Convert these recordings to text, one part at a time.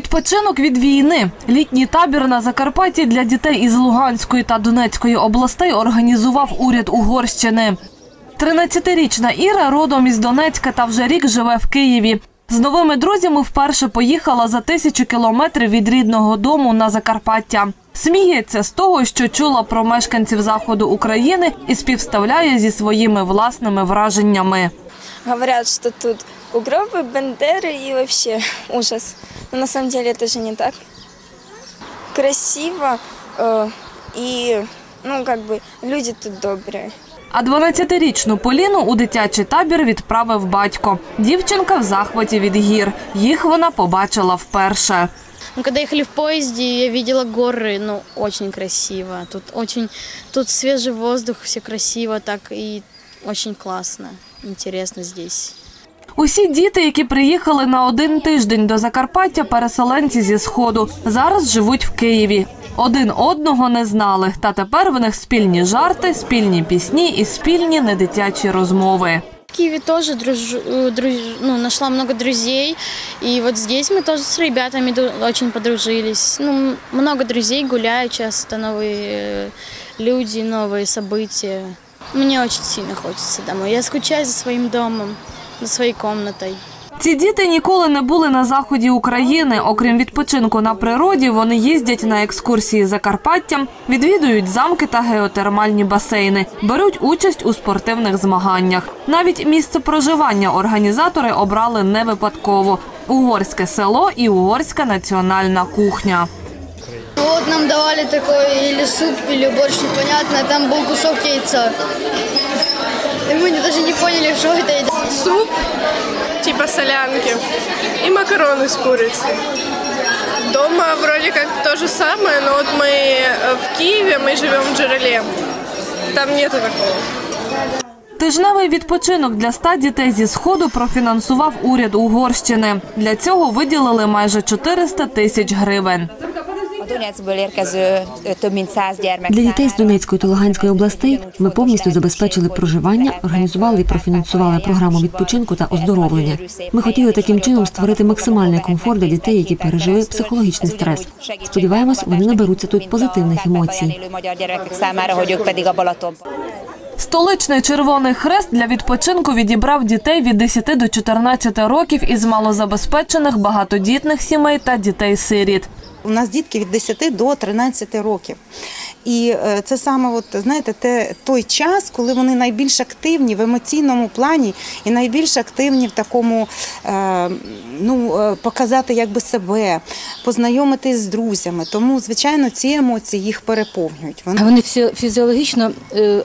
Відпочинок від війни. Літній табір на Закарпатті для дітей із Луганської та Донецької областей організував уряд Угорщини. 13-річна Іра родом із Донецька та вже рік живе в Києві. З новими друзями вперше поїхала за тисячу кілометрів від рідного дому на Закарпаття. Сміється з того, що чула про мешканців заходу України і співставляє зі своїми власними враженнями. Говорят, что тут угробы, бандеры и вообще ужас. Но на самом деле это же не так. Красиво э, и, ну, как бы, люди тут добрые. А 12-річну Поліну у дитячий табір відправив батько. Дівчинка в захваті від гір. Їх вона побачила вперше. Ну, когда ехали в поезде, я видела горы, ну, очень красиво. Тут очень, тут свежий воздух, все красиво так и очень классно, интересно здесь. Усі діти, які приїхали на один тиждень до Закарпаття, переселенці зі сходу, зараз живуть в Києві. Один одного не знали, та тепер в них спільні жарти, спільні пісні і спільні недитячі розмови. В Киеве тоже друж, э, друж- ну, нашла много друзей, и вот здесь мы тоже с ребятами ду- очень подружились. Ну, м- много друзей, гуляю часто, новые э, люди, новые события. Мне очень сильно хочется домой. Я скучаю за своим домом, за своей комнатой. Ці діти ніколи не були на заході України. Окрім відпочинку на природі, вони їздять на екскурсії Закарпаттям, відвідують замки та геотермальні басейни, беруть участь у спортивних змаганнях. Навіть місце проживання організатори обрали не випадково: угорське село і угорська національна кухня. Вот нам давали такой или суп, или борщ, непонятно, там был кусок яйца. И мы даже не поняли, что это. суп, типа солянки, и макароны с курицей. Дома вроде как то же самое, но вот мы э, в Киеве, мы живем в Джереле. Там нету такого. Тижневий відпочинок для ста дітей зі сходу профінансував уряд Угорщини. Для цього виділили майже 400 тисяч гривень. Для дітей з Донецької та Луганської областей ми повністю забезпечили проживання, організували і профінансували програму відпочинку та оздоровлення. Ми хотіли таким чином створити максимальний комфорт для дітей, які пережили психологічний стрес. Сподіваємось, вони наберуться тут позитивних емоцій. Столичний Червоний Хрест для відпочинку відібрав дітей від 10 до 14 років із малозабезпечених багатодітних сімей та дітей-сиріт. У нас дітки від 10 до 13 років. І е, це саме, от, знаєте, те, той час, коли вони найбільш активні в емоційному плані і найбільш активні в такому е, ну, е, показати якби себе, познайомитись з друзями. Тому, звичайно, ці емоції їх переповнюють. Вони Вони фізіологічно е,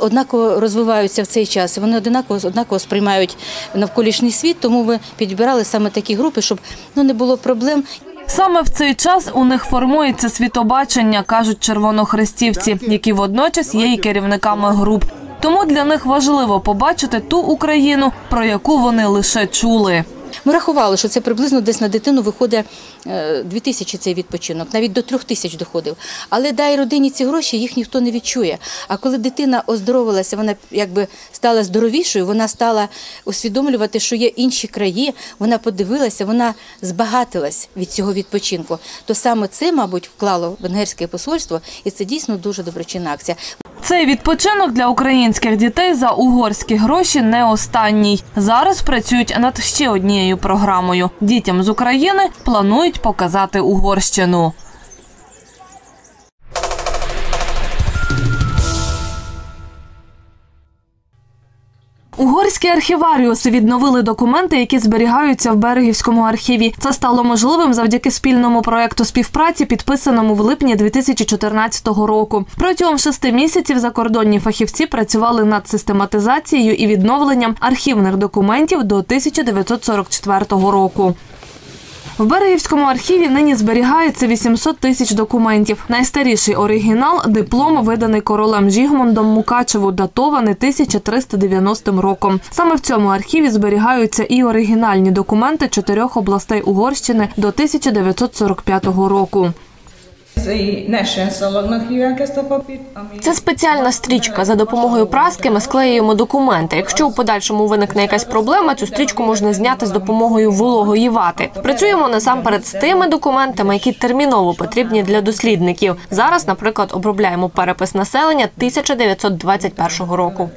однаково розвиваються в цей час. Вони однаково однаково сприймають навколишній світ, тому ми підбирали саме такі групи, щоб ну не було проблем. Саме в цей час у них формується світобачення, кажуть червонохрестівці, які водночас є і керівниками груп. Тому для них важливо побачити ту Україну, про яку вони лише чули. Ми рахували, що це приблизно десь на дитину виходить е, 2 тисячі цей відпочинок, навіть до трьох тисяч доходив. Але дай родині ці гроші, їх ніхто не відчує. А коли дитина оздоровилася, вона якби стала здоровішою, вона стала усвідомлювати, що є інші краї, вона подивилася, вона збагатилась від цього відпочинку. То саме це, мабуть, вклало венгерське посольство, і це дійсно дуже доброчинна акція. Цей відпочинок для українських дітей за угорські гроші не останній. Зараз працюють над ще однією програмою. Дітям з України планують показати Угорщину. Угорські архіваріуси відновили документи, які зберігаються в берегівському архіві. Це стало можливим завдяки спільному проекту співпраці, підписаному в липні 2014 року. Протягом шести місяців закордонні фахівці працювали над систематизацією і відновленням архівних документів до 1944 року. В Берегівському архіві нині зберігається 800 тисяч документів. Найстаріший оригінал диплом, виданий королем Жігмундом Мукачеву, датований 1390 роком. Саме в цьому архіві зберігаються і оригінальні документи чотирьох областей Угорщини до 1945 року. Це спеціальна стрічка. За допомогою праски ми склеюємо документи. Якщо у подальшому виникне якась проблема, цю стрічку можна зняти з допомогою вологої вати. Працюємо насамперед з тими документами, які терміново потрібні для дослідників. Зараз, наприклад, обробляємо перепис населення 1921 року.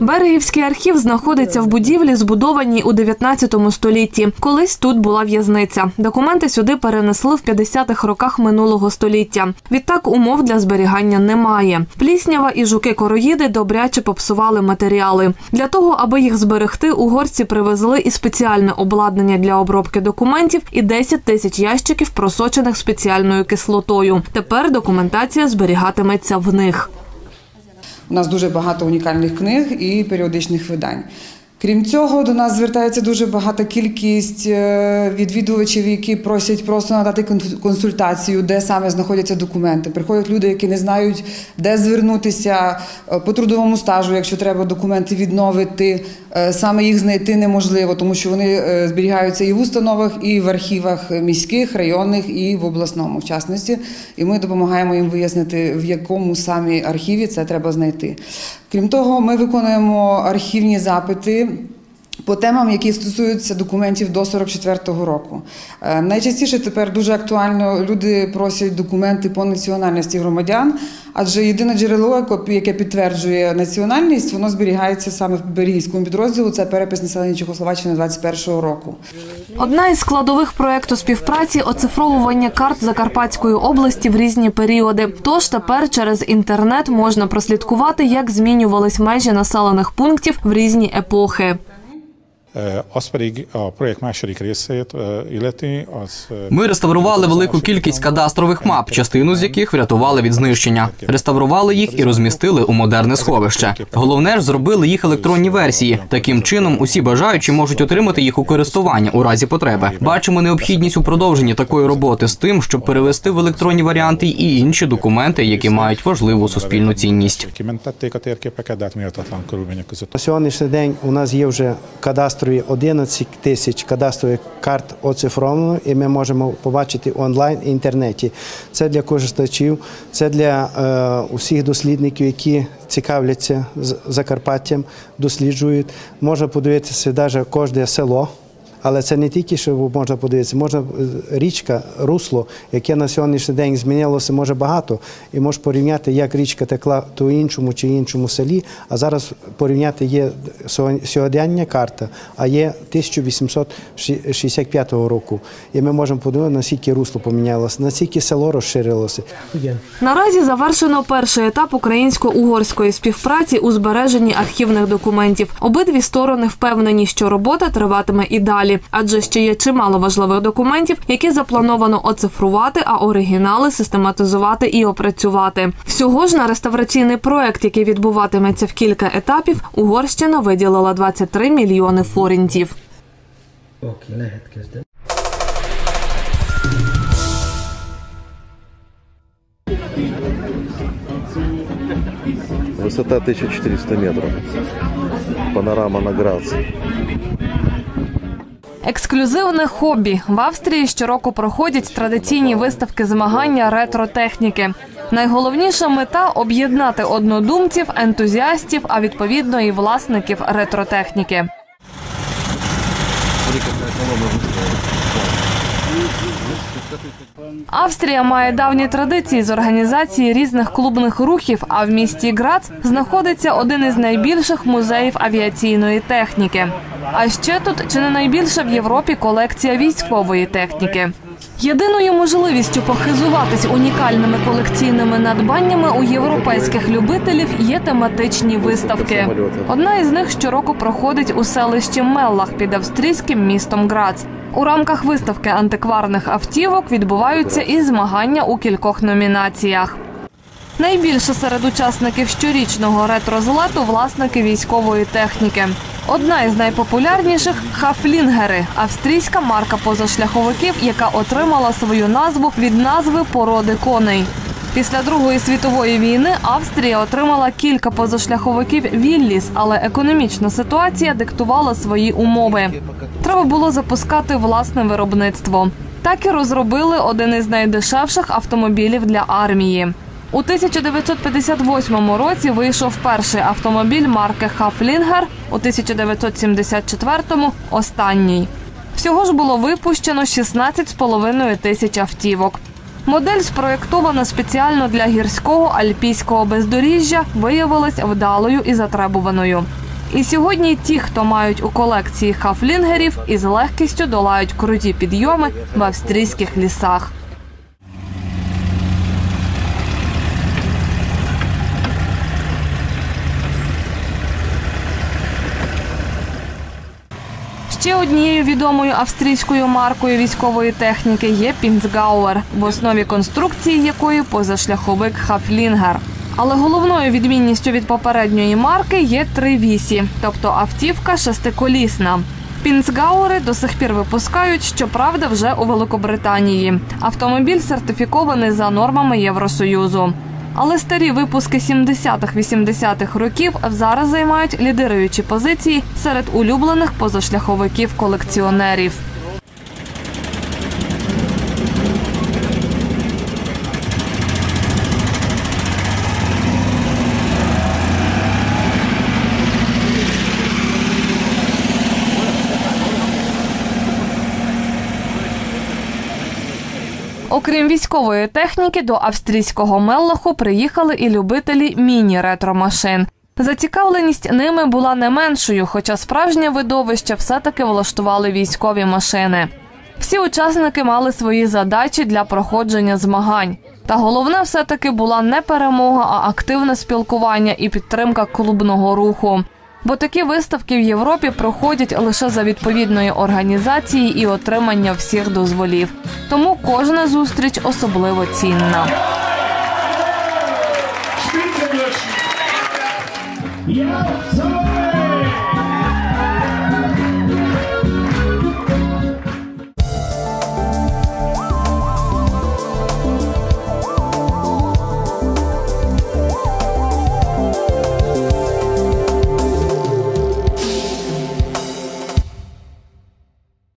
Берегівський архів знаходиться в будівлі, збудованій у 19 столітті. Колись тут була в'язниця. Документи сюди перенесли в 50-х роках минулого століття. Відтак умов для зберігання немає. Пліснява і жуки-короїди добряче попсували матеріали. Для того, аби їх зберегти, угорці привезли і спеціальне обладнання для обробки документів і 10 тисяч ящиків, просочених спеціальною кислотою. Тепер документація зберігатиметься в них. У нас дуже багато унікальних книг і періодичних видань. Крім цього, до нас звертається дуже багата кількість е, відвідувачів, які просять просто надати кон- консультацію, де саме знаходяться документи. Приходять люди, які не знають, де звернутися е, по трудовому стажу, якщо треба документи відновити. Е, Саме їх знайти неможливо, тому що вони зберігаються і в установах, і в архівах міських, районних, і в обласному, в частності. І ми допомагаємо їм вияснити, в якому саме архіві це треба знайти. Крім того, ми виконуємо архівні запити. По темам, які стосуються документів до 44-го року, Е, найчастіше тепер дуже актуально люди просять документи по національності громадян, адже єдине джерело, яке- підтверджує національність, воно зберігається саме в Бергійському підрозділу. Це перепис населення Чехословаччини 21-го року. Одна із складових проекту співпраці оцифровування карт Закарпатської області в різні періоди. Тож тепер через інтернет можна прослідкувати, як змінювались межі населених пунктів в різні епохи. Eh, Az pedig a projekt második részét illeti, az... Ми реставрували велику кількість кадастрових мап, частину з яких врятували від знищення. Реставрували їх і розмістили у модерне сховище. Головне ж зробили їх електронні версії. Таким чином, усі бажаючі можуть отримати їх у користування у разі потреби. Бачимо необхідність у продовженні такої роботи з тим, щоб перевести в електронні варіанти і інші документи, які мають важливу суспільну цінність. Сьогоднішній день у нас є вже кадастрові 11 тисяч кадастрових карт оцифровано, і ми можемо побачити онлайн і інтернеті. Це для користувачів, це для е, усіх дослідників, які цікавляться Закарпаттям, досліджують. Можна подивитися навіть кожне село. Але це не тільки, що можна подивитися, можна е, річка, русло, яке на сьогоднішній день змінилося, може багато, і можеш порівняти, як річка текла то іншому чи іншому селі. А зараз порівняти є сьогодення карта, а є 1865 року. І ми можемо подивитися, наскільки русло помінялося, наскільки село розширилося. Наразі завершено перший етап українсько-угорської співпраці у збереженні архівних документів. Обидві сторони впевнені, що робота триватиме і далі, адже ще є чимало важливих документів, які заплановано оцифрувати, а оригінали систематизувати і опрацювати. Всього ж на реставраційний проект, який відбуватиметься в кілька етапів, Угорщина виділила 23 мільйони форінтів. Высота 1400 метров. Панорама на Грац. Ексклюзивне хобі в Австрії щороку проходять традиційні виставки змагання ретро-техніки. Найголовніша мета об'єднати однодумців, ентузіастів, а відповідно і власників ретро-техніки. Австрія має давні традиції з організації різних клубних рухів. А в місті Грац знаходиться один із найбільших музеїв авіаційної техніки. А ще тут чи не найбільша в Європі колекція військової техніки. Єдиною можливістю похизуватись унікальними колекційними надбаннями у європейських любителів є тематичні виставки. Одна із них щороку проходить у селищі Меллах під австрійським містом Грац. У рамках виставки антикварних автівок відбуваються і змагання у кількох номінаціях. Найбільше серед учасників щорічного ретро-злету власники військової техніки. Одна із найпопулярніших хафлінгери австрійська марка позашляховиків, яка отримала свою назву від назви породи коней. Після Другої світової війни Австрія отримала кілька позашляховиків Вілліс, але економічна ситуація диктувала свої умови. Треба було запускати власне виробництво. Так і розробили один із найдешевших автомобілів для армії. У 1958 році вийшов перший автомобіль марки Хафлінгер, у 1974-му – останній. Всього ж було випущено 16,5 тисяч автівок. Модель, спроєктована спеціально для гірського альпійського бездоріжжя, виявилась вдалою і затребуваною. І сьогодні ті, хто мають у колекції хафлінгерів, із легкістю долають круті підйоми в австрійських лісах. Ще однією відомою австрійською маркою військової техніки є Пінцгауер, в основі конструкції якої позашляховик Хафлінгер. Але головною відмінністю від попередньої марки є три вісі, тобто автівка шестиколісна. Пінцгауери до сих пір випускають, щоправда, вже у Великобританії. Автомобіль сертифікований за нормами Євросоюзу. Але старі випуски 70-х-80-х років зараз займають лідируючі позиції серед улюблених позашляховиків колекціонерів. Окрім військової техніки, до австрійського Меллаху приїхали і любителі міні-ретро-машин. Зацікавленість ними була не меншою, хоча справжнє видовище все-таки влаштували військові машини. Всі учасники мали свої задачі для проходження змагань. Та головне все-таки була не перемога, а активне спілкування і підтримка клубного руху. Бо такі виставки в Європі проходять лише за відповідної організації і отримання всіх дозволів. Тому кожна зустріч особливо цінна. So